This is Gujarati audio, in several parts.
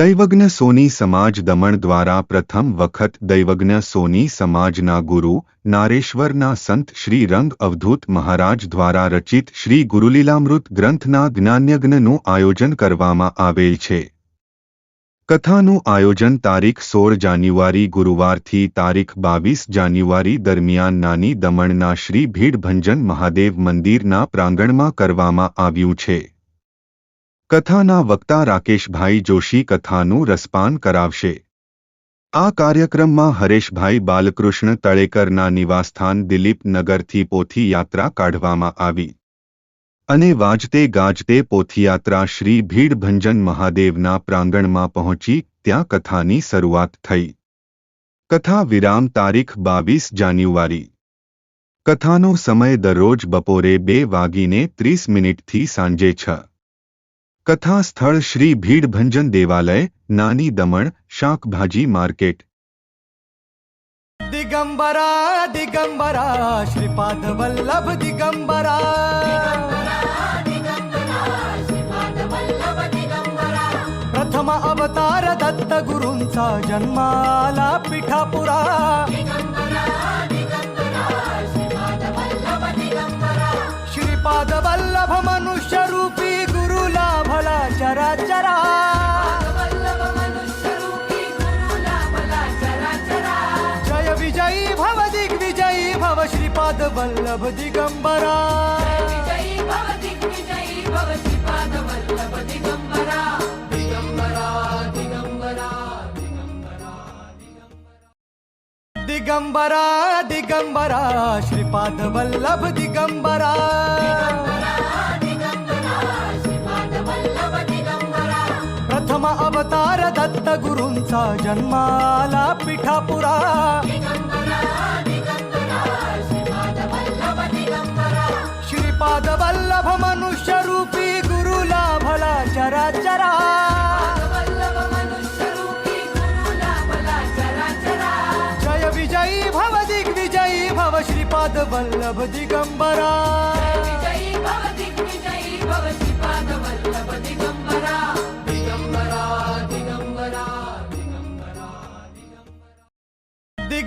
દૈવજ્ઞ સોની સમાજ દમણ દ્વારા પ્રથમ વખત દૈવજ્ઞ સોની સમાજના ગુરુ, નારેશ્વરના સંત શ્રી રંગ અવધૂત મહારાજ દ્વારા રચિત શ્રી ગુરુલીલામૃત ગ્રંથના જ્ઞાનયજ્ઞનું આયોજન કરવામાં આવેલ છે. કથાનું આયોજન તારીખ સોળ જાન્યુઆરી ગુરુવારથી તારીખ બાવીસ જાન્યુઆરી દરમિયાન નાની દમણના શ્રી ભીડભંજન મહાદેવ મંદિરના પ્રાંગણમાં કરવામાં આવ્યું છે. કથાના વક્તા રાકેશભાઈ જોશી કથાનું રસપાન કરાવશે. આ કાર્યક્રમમાં હરેશભાઈ બાલકૃષ્ણ તળેકરના નિવાસસ્થાન દિલીપ નગરથી પોથી યાત્રા કાઢવામાં આવી. અને વાજતે ગાજતે પોથીયાત્રા શ્રી ભીડભંજન મહાદેવના પ્રાંગણમાં પહોંચી ત્યાં કથાની શરૂઆત થઈ. કથા વિરામ તારીખ બાવીસ જાન્યુઆરી. કથાનો સમય દરરોજ બપોરે બે વાગીને ત્રીસ મિનિટથી સાંજે છ. કથા સ્થળ શ્રી ભીડભંજન દેવાલય નાની દમણ શાકભાજી માર્કેટ दिगंबरा दिगंबरा श्रीपाद वल्लभ दिगंबरा प्रथम अवतार दत्त गुरूंचा जन्माला पिठापुरा श्रीपाद वल्लभ मनुष्य रूपी गुरुला भला चरा चरा जय विजयी भव दिग्विजयी भव श्रीपाद वल्लभ दिगंबरा। दिगंबरा दिगंबरा, श्रीपाद वल्लभ दिगंबरा। प्रथम अवतार दत्त गुरुंचा जन्माला पिठापुरा. श्रीपाद वल्लभ मनुष्य रूपी गुरुला भला चरा. चरा जय विजयी भव दिग्विजयी भव श्रीपाद वल्लभ दिगंबरा.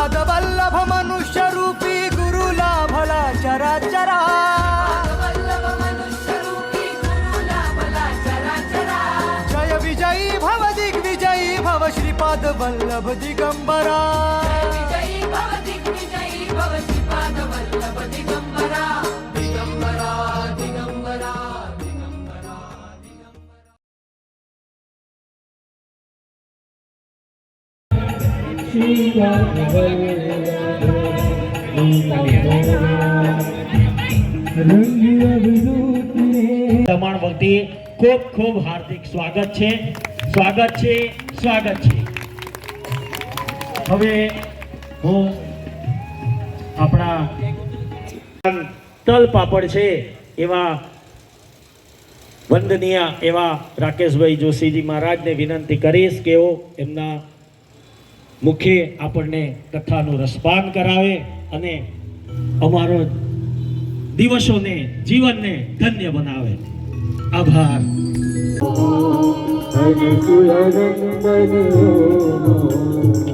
ಪಾದವಲ್ಲಭ ಮನುಷ್ಯ ರೂಪಿ ಗುರುಲಾಭಲ ಚರಾಚರ ಜಯ ವಿಜಯಿ ಭವ ದಿಗ್ವಿಜಯಿ ಭವ ಶ್ರೀಪಾದ ವಲ್ಲಭ ದಿಗಂಬರ દમણ વતી ખૂબ ખૂબ હાર્દિક સ્વાગત છે. સ્વાગત છે સ્વાગત છે. હવે હું આપણા તલ પાપડ છે એવા વંદનીય એવા રાકેશભાઈ જોશીજી મહારાજને વિનંતી કરીશ કે એમના મુખે આપણને કથાનું રસપાન કરાવે અને અમારો દિવસોને જીવનને ધન્ય બનાવે. આભાર. નમઃ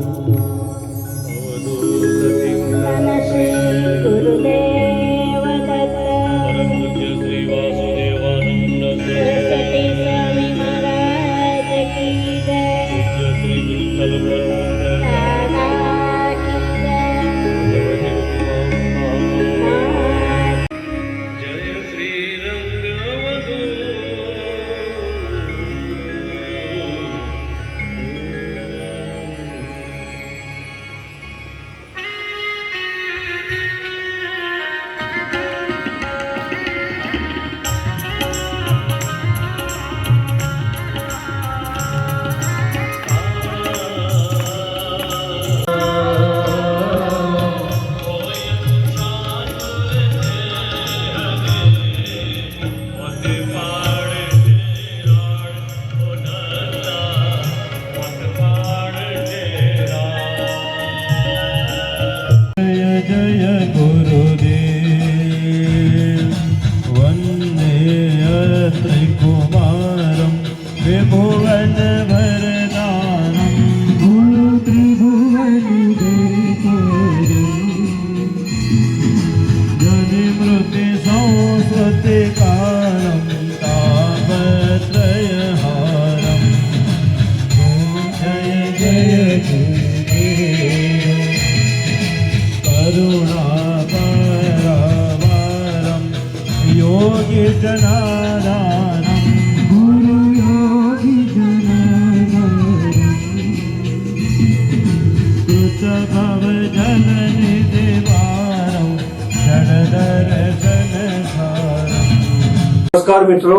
નમસ્કાર મિત્રો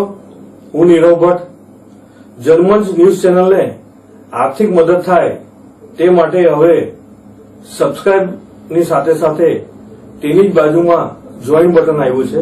હું નીરવ ભટ્ટ જર્મન્સ ન્યૂઝ ચેનલને આર્થિક મદદ થાય તે માટે હવે સબસ્ક્રાઈબની સાથે સાથે તેની જ બાજુમાં જોઈન બટન આવ્યું છે